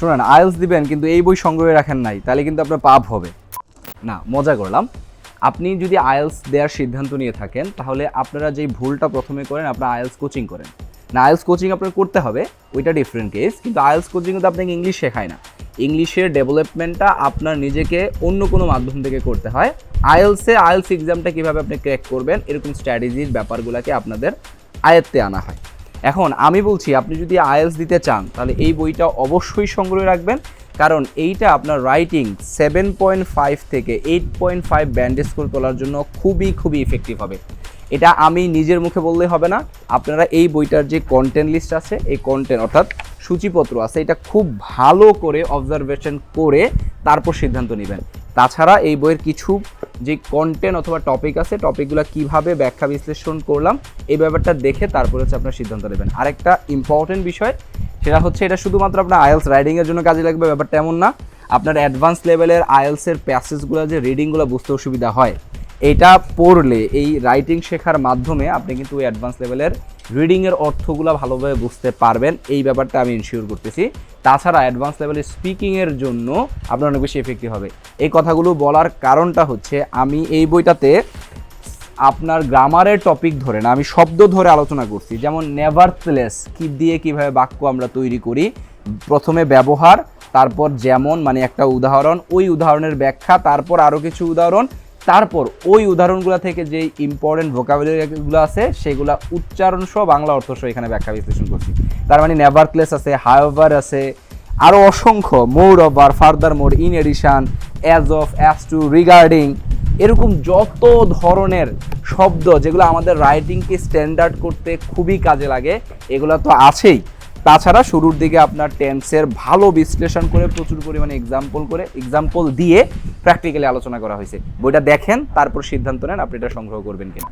শোনেন আইএলস দিবেন, কিন্তু এই বই সংগ্রহে রাখেন নাই, তাহলে কিন্তু আপনার পাপ হবে। না, মজা করলাম। আপনি যদি আইএলস দেওয়ার সিদ্ধান্ত নিয়ে থাকেন, তাহলে আপনারা যেই ভুলটা প্রথমে করেন, আপনারা আইএলস কোচিং করেন। না আইএলস কোচিং আপনার করতে হবে, ওইটা ডিফারেন্ট কেস কিন্তু আইএলস কোচিং কিন্তু আপনাকে ইংলিশ শেখায় না। ইংলিশের ডেভেলপমেন্টটা আপনার নিজেকে অন্য কোনো মাধ্যম থেকে করতে হয়। আইএলসে আইএলস এক্সামটা কীভাবে আপনি ক্র্যাক করবেন, এরকম স্ট্র্যাটেজির ব্যাপারগুলোকে আপনাদের আয়ত্তে আনা হয়। এখন আমি বলছি, আপনি যদি আইএলস দিতে চান, তাহলে এই বইটা অবশ্যই সংগ্রহে রাখবেন। কারণ এইটা আপনার রাইটিং সেভেন পয়েন্ট ফাইভ থেকে eight point five band score তোলার জন্য খুবই খুবই ইফেক্টিভ হবে। এটা আমি নিজের মুখে বললে হবে না। আপনারা এই বইটার যে কন্টেন্ট লিস্ট আছে, এই কন্টেন্ট অর্থাৎ সূচিপত্র আছে, এটা খুব ভালো করে অবজারভেশন করে তারপর সিদ্ধান্ত নেবেন। তাছাড়া এই বইয়ের কিছু যে কন্টেন্ট অথবা টপিক আছে টপিকগুলো কীভাবে ব্যাখ্যা বিশ্লেষণ করলাম, এই ব্যাপারটা দেখে তারপরে হচ্ছে আপনার সিদ্ধান্ত নেবেন। আরেকটা ইম্পর্টেন্ট বিষয়, সেটা হচ্ছে এটা শুধুমাত্র আপনার আইএলস রাইডিংয়ের জন্য কাজে লাগবে, ব্যাপারটা এমন না। আপনার অ্যাডভান্স লেভেলের আয়েলসের প্যাসেজগুলো যে রিডিংগুলো বুঝতে অসুবিধা হয় এটা পড়লে, এই রাইটিং শেখার মাধ্যমে আপনি কিন্তু ওই অ্যাডভান্স লেভেলের রিডিংয়ের অর্থগুলো ভালোভাবে বুঝতে পারবেন। এই ব্যাপারটা আমি ইনশিওর করতেছি। তাছাড়া অ্যাডভান্স লেভেলের স্পিকিংয়ের জন্য আপনার অনেক বেশি এফেক্টিভ হবে। এই কথাগুলো বলার কারণটা হচ্ছে, আমি এই বইটাতে আপনার গ্রামারের টপিক ধরে না, আমি শব্দ ধরে আলোচনা করছি। যেমন নেভারথলেস কি দিয়ে কীভাবে বাক্য আমরা তৈরি করি, প্রথমে ব্যবহার, তারপর যেমন মানে একটা উদাহরণ, ওই উদাহরণের ব্যাখ্যা, তারপর আরও কিছু উদাহরণ তারপর ওই উদাহরণগুলো থেকে যে ইম্পর্টেন্ট ভোকাবুলারিগুলো আছে, সেগুলো উচ্চারণ সহ বাংলা অর্থ সহ এখানে ব্যাখ্যা বিশ্লেষণ করছি। তার মানে নেভারথলেস আছে হাইওভার আছে আরও অসংখ্য moreover furthermore in addition as of as to regarding এরকম যত ধরনের শব্দ যেগুলো আমাদের রাইটিংকে স্ট্যান্ডার্ড করতে খুবই কাজে লাগে, এগুলো তো আছেই। তাছাড়া শুরুর দিকে আপনার টেন্সের ভালো বিশ্লেষণ করে প্রচুর পরিমাণে এক্সাম্পল করে এক্সাম্পল দিয়ে প্র্যাকটিক্যালি আলোচনা করা হয়েছে। বইটা দেখেন, তারপর সিদ্ধান্ত নেন আপনি এটা সংগ্রহ করবেন কিনা।